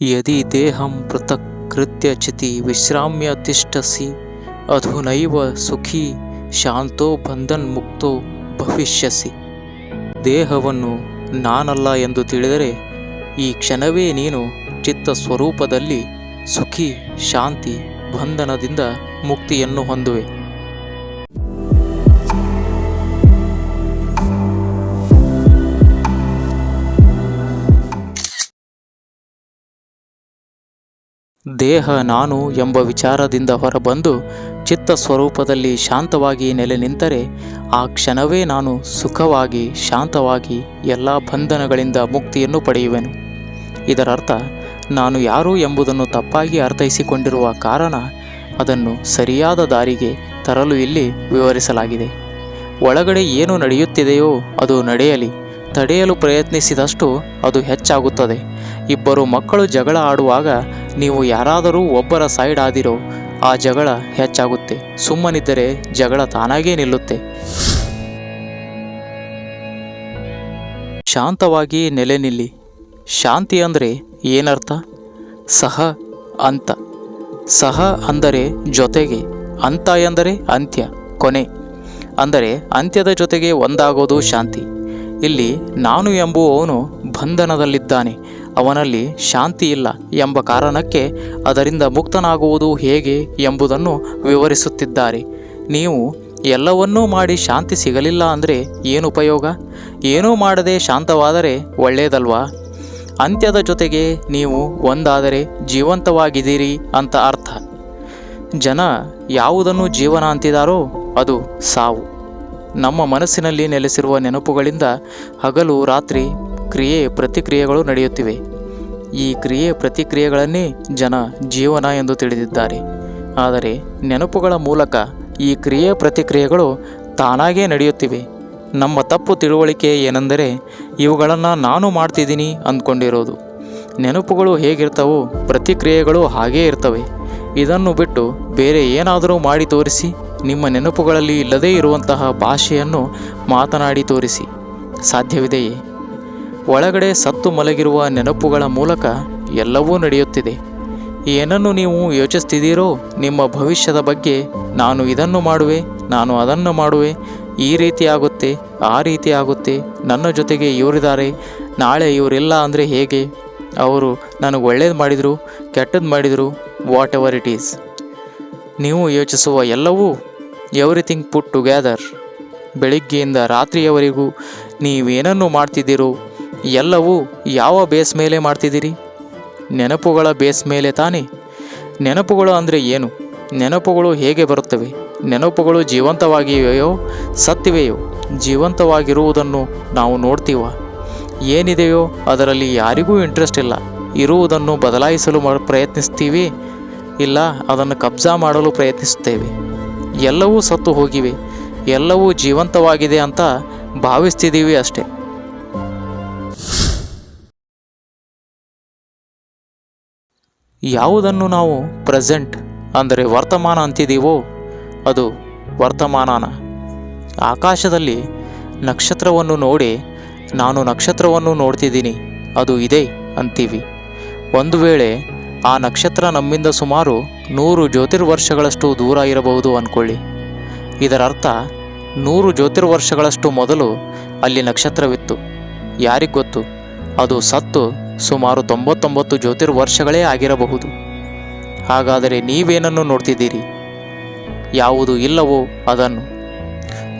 ಯದಿ ದೇಹಂ ಕೃತ್ಯ ಚಿತಿ ವಿಶ್ರಾಮ್ಯ ತಿಷ್ಟಸಿ ಅಧುನೈವ ಸುಖಿ ಶಾಂತೋ ಬಂಧನ್ ಮುಕ್ತೋ ಭವಿಷ್ಯಸಿ ದೇಹವನ್ನು ನಾನಲ್ಲ ಎಂದು ತಿಳಿದರೆ, ಈ ಕ್ಷಣವೇ ನೀನು ಚಿತ್ತ ಸ್ವರೂಪದಲ್ಲಿ ಸುಖಿ, ಶಾಂತಿ, ಬಂಧನದಿಂದ ಮುಕ್ತಿಯನ್ನು ಹೊಂದುವೆ. ದೇಹ ನಾನು ಎಂಬ ವಿಚಾರದಿಂದ ಹೊರಬಂದು ಚಿತ್ತ ಸ್ವರೂಪದಲ್ಲಿ ಶಾಂತವಾಗಿ ನೆಲೆ ನಿಂತರೆ ಆ ಕ್ಷಣವೇ ನಾನು ಸುಖವಾಗಿ, ಶಾಂತವಾಗಿ ಎಲ್ಲ ಬಂಧನಗಳಿಂದ ಮುಕ್ತಿಯನ್ನು ಪಡೆಯುವೆನು. ಇದರರ್ಥ, ನಾನು ಯಾರು ಎಂಬುದನ್ನು ತಪ್ಪಾಗಿ ಅರ್ಥೈಸಿಕೊಂಡಿರುವ ಕಾರಣ ಅದನ್ನು ಸರಿಯಾದ ದಾರಿಗೆ ತರಲು ಇಲ್ಲಿ ವಿವರಿಸಲಾಗಿದೆ. ಒಳಗಡೆ ಏನು ನಡೆಯುತ್ತಿದೆಯೋ ಅದು ನಡೆಯಲಿ, ತಡೆಯಲು ಪ್ರಯತ್ನಿಸಿದಷ್ಟು ಅದು ಹೆಚ್ಚಾಗುತ್ತದೆ. ಇಬ್ಬರು ಮಕ್ಕಳು ಜಗಳ ಆಡುವಾಗ ನೀವು ಯಾರಾದರೂ ಒಬ್ಬರ ಸೈಡ್ ಆದಿರೋ ಆ ಜಗಳ ಹೆಚ್ಚಾಗುತ್ತೆ. ಸುಮ್ಮನಿದ್ದರೆ ಜಗಳ ತಾನಾಗೇ ನಿಲ್ಲುತ್ತೆ. ಶಾಂತವಾಗಿ ನೆಲೆ ನಿಲ್ಲಿ. ಶಾಂತಿ ಅಂದರೆ ಏನರ್ಥ? ಸಹ ಅಂತ. ಸಹ ಅಂದರೆ ಜೊತೆಗೆ, ಅಂತ ಎಂದರೆ ಅಂತ್ಯ, ಕೊನೆ. ಅಂದರೆ ಅಂತ್ಯದ ಜೊತೆಗೆ ಒಂದಾಗೋದು ಶಾಂತಿ. ಇಲ್ಲಿ ನಾನು ಎಂಬುವವನು ಬಂಧನದಲ್ಲಿದ್ದಾನೆ. ಅವನಲ್ಲಿ ಶಾಂತಿ ಇಲ್ಲ ಎಂಬ ಕಾರಣಕ್ಕೆ ಅದರಿಂದ ಮುಕ್ತನಾಗುವುದು ಹೇಗೆ ಎಂಬುದನ್ನು ವಿವರಿಸುತ್ತಿದ್ದಾರೆ. ನೀವು ಎಲ್ಲವನ್ನೂ ಮಾಡಿ ಶಾಂತಿ ಸಿಗಲಿಲ್ಲ ಅಂದರೆ ಏನು ಉಪಯೋಗ? ಏನೂ ಮಾಡದೆ ಶಾಂತವಾದರೆ ಒಳ್ಳೆಯದಲ್ವಾ ಅಂತ್ಯದ ಜೊತೆಗೆ ನೀವು ಒಂದಾದರೆ ಜೀವಂತವಾಗಿದ್ದೀರಿ ಅಂತ ಅರ್ಥ. ಜನ ಯಾವುದನ್ನು ಜೀವನ ಅಂತಿದಾರೋ ಅದು ಸಾವು. ನಮ್ಮ ಮನಸ್ಸಿನಲ್ಲಿ ನೆಲೆಸಿರುವ ನೆನಪುಗಳಿಂದ ಹಗಲು ರಾತ್ರಿ ಕ್ರಿಯೆ ಪ್ರತಿಕ್ರಿಯೆಗಳು ನಡೆಯುತ್ತಿವೆ. ಈ ಕ್ರಿಯೆ ಪ್ರತಿಕ್ರಿಯೆಗಳನ್ನೇ ಜನ ಜೀವನ ಎಂದು ತಿಳಿದಿದ್ದಾರೆ. ಆದರೆ ನೆನಪುಗಳ ಮೂಲಕ ಈ ಕ್ರಿಯೆ ಪ್ರತಿಕ್ರಿಯೆಗಳು ತಾನಾಗೇ ನಡೆಯುತ್ತಿವೆ. ನಮ್ಮ ತಪ್ಪು ತಿಳುವಳಿಕೆ ಏನೆಂದರೆ ಇವುಗಳನ್ನು ನಾನು ಮಾಡ್ತಿದ್ದೀನಿ ಅಂದ್ಕೊಂಡಿರೋದು. ನೆನಪುಗಳು ಹೇಗಿರ್ತವೋ ಪ್ರತಿಕ್ರಿಯೆಗಳು ಹಾಗೇ ಇರ್ತವೆ. ಇದನ್ನು ಬಿಟ್ಟು ಬೇರೆ ಏನಾದರೂ ಮಾಡಿ ತೋರಿಸಿ, ನಿಮ್ಮ ನೆನಪುಗಳಲ್ಲಿ ಇಲ್ಲದೇ ಇರುವಂತಹ ಭಾಷೆಯನ್ನು ಮಾತನಾಡಿ ತೋರಿಸಿ. ಸಾಧ್ಯವಿದೆಯೇ? ಒಳಗಡೆ ಸತ್ತು ಮಲಗಿರುವ ನೆನಪುಗಳ ಮೂಲಕ ಎಲ್ಲವೂ ನಡೆಯುತ್ತಿದೆ. ಏನನ್ನು ನೀವು ಯೋಚಿಸ್ತಿದ್ದೀರೋ ನಿಮ್ಮ ಭವಿಷ್ಯದ ಬಗ್ಗೆ ನಾನು ಇದನ್ನು ಮಾಡುವೆ, ನಾನು ಅದನ್ನು ಮಾಡುವೆ, ಈ ರೀತಿ ಆಗುತ್ತೆ, ಆ ರೀತಿ ಆಗುತ್ತೆ, ನನ್ನ ಜೊತೆಗೆ ಇವರಿದ್ದಾರೆ, ನಾಳೆ ಇವರಿಲ್ಲ ಅಂದರೆ ಹೇಗೆ? ಅವರು ನನಗೆ ಒಳ್ಳೇದು ಮಾಡಿದರು, ಕೆಟ್ಟದ್ದು ಮಾಡಿದರು ವಾಟ್ ಎವರ್ ಇಟ್ ಈಸ್ ನೀವು ಯೋಚಿಸುವ ಎಲ್ಲವೂ ಎವ್ರಿಥಿಂಗ್ ಪುಟ್ ಟುಗೆದರ್ ಬೆಳಿಗ್ಗೆಯಿಂದ ರಾತ್ರಿಯವರೆಗೂ ನೀವೇನನ್ನು ಮಾಡ್ತಿದ್ದೀರೋ ಎಲ್ಲವೂ ಯಾವ ಬೇಸ್ ಮೇಲೆ ಮಾಡ್ತಿದ್ದೀರಿ? ನೆನಪುಗಳ ಬೇಸ್ ಮೇಲೆ ತಾನೇ? ನೆನಪುಗಳು ಅಂದರೆ ಏನು? ನೆನಪುಗಳು ಹೇಗೆ ಬರುತ್ತವೆ? ನೆನಪುಗಳು ಜೀವಂತವಾಗಿವೆಯೋ? ಸತ್ತಿವೆಯೋ ಜೀವಂತವಾಗಿರುವುದನ್ನು ನಾವು ನೋಡ್ತೀವ? ಏನಿದೆಯೋ ಅದರಲ್ಲಿ ಯಾರಿಗೂ ಇಂಟ್ರೆಸ್ಟ್ ಇಲ್ಲ. ಇರುವುದನ್ನು ಬದಲಾಯಿಸಲು ಪ್ರಯತ್ನಿಸ್ತೀವಿ? ಇಲ್ಲ, ಅದನ್ನು ಕಬ್ಜಾ ಮಾಡಲು ಪ್ರಯತ್ನಿಸುತ್ತೇವೆ. ಎಲ್ಲವೂ ಸತ್ತು ಹೋಗಿವೆ. ಎಲ್ಲವೂ ಜೀವಂತವಾಗಿದೆ ಅಂತ ಭಾವಿಸ್ತಿದ್ದೀವಿ ಅಷ್ಟೆ. ಯಾವುದನ್ನು ನಾವು ಪ್ರೆಸೆಂಟ್ ಅಂದರೆ ವರ್ತಮಾನ ಅಂತಿದ್ದೀವೋ ಅದು ವರ್ತಮಾನನ. ಆಕಾಶದಲ್ಲಿ ನಕ್ಷತ್ರವನ್ನು ನೋಡಿ ನಾನು ನಕ್ಷತ್ರವನ್ನು ನೋಡ್ತಿದ್ದೀನಿ, ಅದು ಇದೆ ಅಂತೀವಿ. ಒಂದು ವೇಳೆ ಆ ನಕ್ಷತ್ರ ನಮ್ಮಿಂದ ಸುಮಾರು ನೂರು ಜ್ಯೋತಿರ್ವರ್ಷಗಳಷ್ಟು ದೂರ ಇರಬಹುದು ಅಂದ್ಕೊಳ್ಳಿ. ಇದರರ್ಥ, ನೂರು ಜ್ಯೋತಿರ್ವರ್ಷಗಳಷ್ಟು ಮೊದಲು ಅಲ್ಲಿ ನಕ್ಷತ್ರವಿತ್ತು. ಯಾರಿಗೊತ್ತು ಅದು ಸತ್ತು ಸುಮಾರು ತೊಂಬತ್ತೊಂಬತ್ತು ಜ್ಯೋತಿರ್ವರ್ಷಗಳೇ ಆಗಿರಬಹುದು. ಹಾಗಾದರೆ ನೀವೇನನ್ನು ನೋಡ್ತಿದ್ದೀರಿ? ಯಾವುದು ಇಲ್ಲವೋ ಅದನ್ನು.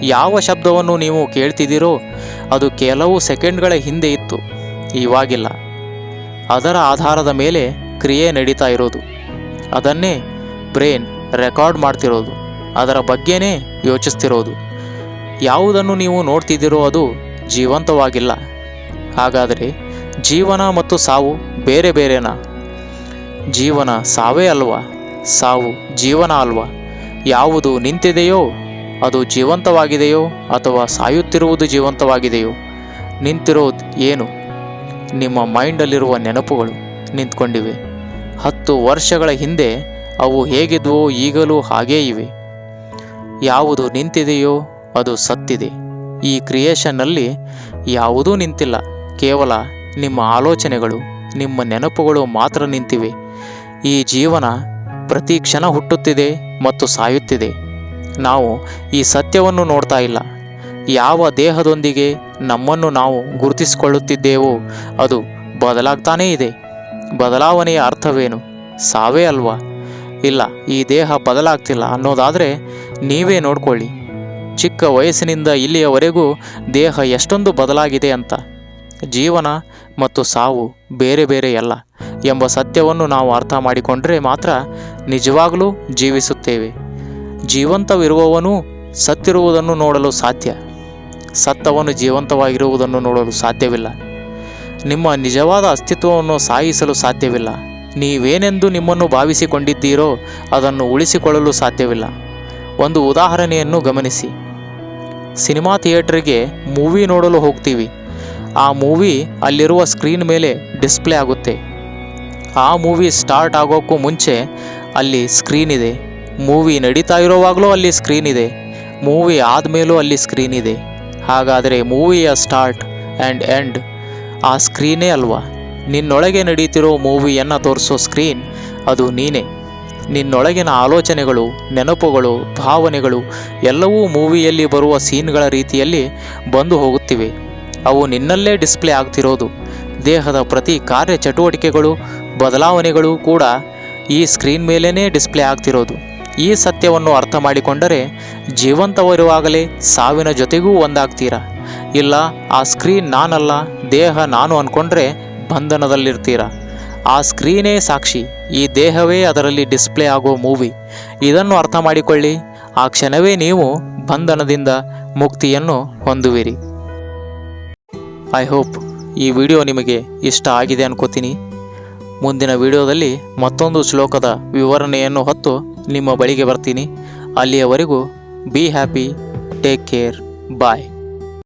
ಯಾವ ಶಬ್ದವನ್ನು ನೀವು ಕೇಳ್ತಿದ್ದೀರೋ ಅದು ಕೆಲವು ಸೆಕೆಂಡ್ಗಳ ಹಿಂದೆ ಇತ್ತು, ಇವಾಗಿಲ್ಲ. ಅದರ ಆಧಾರದ ಮೇಲೆ ಕ್ರಿಯೆ ನಡೀತಾ ಇರೋದು. ಅದನ್ನೇ ಬ್ರೇನ್ ರೆಕಾರ್ಡ್ ಮಾಡ್ತಿರೋದು. ಅದರ ಬಗ್ಗೆನೇ ಯೋಚಿಸ್ತಿರೋದು. ಯಾವುದನ್ನು ನೀವು ನೋಡ್ತಿದ್ದೀರೋ ಅದು ಜೀವಂತವಾಗಿಲ್ಲ. ಹಾಗಾದರೆ ಜೀವನ ಮತ್ತು ಸಾವು ಬೇರೆ ಬೇರೆನಾ? ಜೀವನ ಸಾವೇ ಅಲ್ವಾ? ಸಾವು ಜೀವನ ಅಲ್ವಾ? ಯಾವುದು ನಿಂತಿದೆಯೋ ಅದು ಜೀವಂತವಾಗಿದೆಯೋ ಅಥವಾ ಸಾಯುತ್ತಿರುವುದು ಜೀವಂತವಾಗಿದೆಯೋ? ನಿಂತಿರೋದು ಏನು? ನಿಮ್ಮ ಮೈಂಡಲ್ಲಿರುವ ನೆನಪುಗಳು ನಿಂತ್ಕೊಂಡಿವೆ. ಹತ್ತು ವರ್ಷಗಳ ಹಿಂದೆ ಅವು ಹೇಗಿದ್ವೋ ಈಗಲೂ ಹಾಗೇ ಇವೆ. ಯಾವುದು ನಿಂತಿದೆಯೋ ಅದು ಸತ್ತಿದೆ. ಈ ಕ್ರಿಯೇಷನ್ನಲ್ಲಿ ಯಾವುದೂ ನಿಂತಿಲ್ಲ. ಕೇವಲ ನಿಮ್ಮ ಆಲೋಚನೆಗಳು, ನಿಮ್ಮ ನೆನಪುಗಳು ಮಾತ್ರ ನಿಂತಿವೆ. ಈ ಜೀವನ ಪ್ರತಿ ಕ್ಷಣ ಹುಟ್ಟುತ್ತಿದೆ ಮತ್ತು ಸಾಯುತ್ತಿದೆ. ನಾವು ಈ ಸತ್ಯವನ್ನು ನೋಡ್ತಾ ಇಲ್ಲ. ಯಾವ ದೇಹದೊಂದಿಗೆ ನಮ್ಮನ್ನು ನಾವು ಗುರುತಿಸಿಕೊಳ್ಳುತ್ತಿದ್ದೇವೋ ಅದು ಬದಲಾಗ್ತಾನೇ ಇದೆ. ಬದಲಾವಣೆಯ ಅರ್ಥವೇನು? ಸಾವೇ ಅಲ್ವಾ? ಇಲ್ಲ, ಈ ದೇಹ ಬದಲಾಗ್ತಿಲ್ಲ ಅನ್ನೋದಾದರೆ ನೀವೇ ನೋಡ್ಕೊಳ್ಳಿ. ಚಿಕ್ಕ ವಯಸ್ಸಿನಿಂದ ಇಲ್ಲಿಯವರೆಗೂ ದೇಹ ಎಷ್ಟೊಂದು ಬದಲಾಗಿದೆ ಅಂತ. ಜೀವನ ಮತ್ತು ಸಾವು ಬೇರೆ ಬೇರೆ ಅಲ್ಲ ಎಂಬ ಸತ್ಯವನ್ನು ನಾವು ಅರ್ಥ ಮಾಡಿಕೊಂಡರೆ ಮಾತ್ರ ನಿಜವಾಗಲೂ ಜೀವಿಸುತ್ತೇವೆ. ಜೀವಂತವಿರುವವನು ಸತ್ತಿರುವುದನ್ನು ನೋಡಲು ಸಾಧ್ಯ. ಸತ್ತವನು ಜೀವಂತವಾಗಿರುವುದನ್ನು ನೋಡಲು ಸಾಧ್ಯವಿಲ್ಲ. ನಿಮ್ಮ ನಿಜವಾದ ಅಸ್ತಿತ್ವವನ್ನು ಸಾಯಿಸಲು ಸಾಧ್ಯವಿಲ್ಲ. ನೀವೇನೆಂದು ನಿಮ್ಮನ್ನು ಭಾವಿಸಿಕೊಂಡಿದ್ದೀರೋ ಅದನ್ನು ಉಳಿಸಿಕೊಳ್ಳಲು ಸಾಧ್ಯವಿಲ್ಲ. ಒಂದು ಉದಾಹರಣೆಯನ್ನು ಗಮನಿಸಿ. ಸಿನಿಮಾ ಥಿಯೇಟ್ರಿಗೆ ಮೂವಿ ನೋಡಲು ಹೋಗ್ತೀವಿ. ಆ ಮೂವಿ ಅಲ್ಲಿರುವ ಸ್ಕ್ರೀನ್ ಮೇಲೆ ಡಿಸ್ಪ್ಲೇ ಆಗುತ್ತೆ. ಆ ಮೂವಿ ಸ್ಟಾರ್ಟ್ ಆಗೋಕ್ಕೂ ಮುಂಚೆ ಅಲ್ಲಿ ಸ್ಕ್ರೀನ್ ಇದೆ. ಮೂವಿ ನಡೀತಾ ಇರೋವಾಗಲೂ ಅಲ್ಲಿ ಸ್ಕ್ರೀನ್ ಇದೆ. ಮೂವಿ ಆದಮೇಲೂ ಅಲ್ಲಿ ಸ್ಕ್ರೀನ್ ಇದೆ. ಹಾಗಾದರೆ ಮೂವಿಯ ಸ್ಟಾರ್ಟ್ ಆ್ಯಂಡ್ ಎಂಡ್ ಆ ಸ್ಕ್ರೀನೇ ಅಲ್ವಾ? ನಿನ್ನೊಳಗೆ ನಡೀತಿರೋ ಮೂವಿಯನ್ನು ತೋರಿಸೋ ಸ್ಕ್ರೀನ್ ಅದು ನೀನೇ. ನಿನ್ನೊಳಗಿನ ಆಲೋಚನೆಗಳು, ನೆನಪುಗಳು, ಭಾವನೆಗಳು ಎಲ್ಲವೂ ಮೂವಿಯಲ್ಲಿ ಬರುವ ಸೀನ್ಗಳ ರೀತಿಯಲ್ಲಿ ಬಂದು ಹೋಗುತ್ತಿವೆ. ಅವು ನಿನ್ನಲ್ಲೇ ಡಿಸ್ಪ್ಲೇ ಆಗ್ತಿರೋದು. ದೇಹದ ಪ್ರತಿ ಕಾರ್ಯ ಚಟುವಟಿಕೆಗಳು ಬದಲಾವಣೆಗಳು ಕೂಡ ಈ ಸ್ಕ್ರೀನ್ ಮೇಲೇ ಡಿಸ್ಪ್ಲೇ ಆಗ್ತಿರೋದು. ಈ ಸತ್ಯವನ್ನು ಅರ್ಥ ಮಾಡಿಕೊಂಡರೆ ಜೀವಂತವಿರುವಾಗಲೇ ಸಾವಿನ ಜೊತೆಗೂ ಒಂದಾಗ್ತೀರಾ? ಇಲ್ಲ, ಆ ಸ್ಕ್ರೀನ್ ನಾನಲ್ಲ, ದೇಹ ನಾನು ಅಂದ್ಕೊಂಡ್ರೆ ಬಂಧನದಲ್ಲಿರ್ತೀರಾ? ಆ ಸ್ಕ್ರೀನೇ ಸಾಕ್ಷಿ, ಈ ದೇಹವೇ ಅದರಲ್ಲಿ ಡಿಸ್ಪ್ಲೇ ಆಗೋ ಮೂವಿ. ಇದನ್ನು ಅರ್ಥ ಮಾಡಿಕೊಳ್ಳಿ. ಆ ಕ್ಷಣವೇ ನೀವು ಬಂಧನದಿಂದ ಮುಕ್ತಿಯನ್ನು ಹೊಂದುವಿರಿ. ಐ ಹೋಪ್ ಈ ವಿಡಿಯೋ ನಿಮಗೆ ಇಷ್ಟ ಆಗಿದೆ ಅನ್ಕೋತೀನಿ. ಮುಂದಿನ ವಿಡಿಯೋದಲ್ಲಿ ಮತ್ತೊಂದು ಶ್ಲೋಕದ ವಿವರಣೆಯನ್ನು ಹೊತ್ತು ನಿಮ್ಮ ಬಳಿಗೆ ಬರ್ತೀನಿ. ಅಲ್ಲಿಯವರೆಗೂ be happy take care bye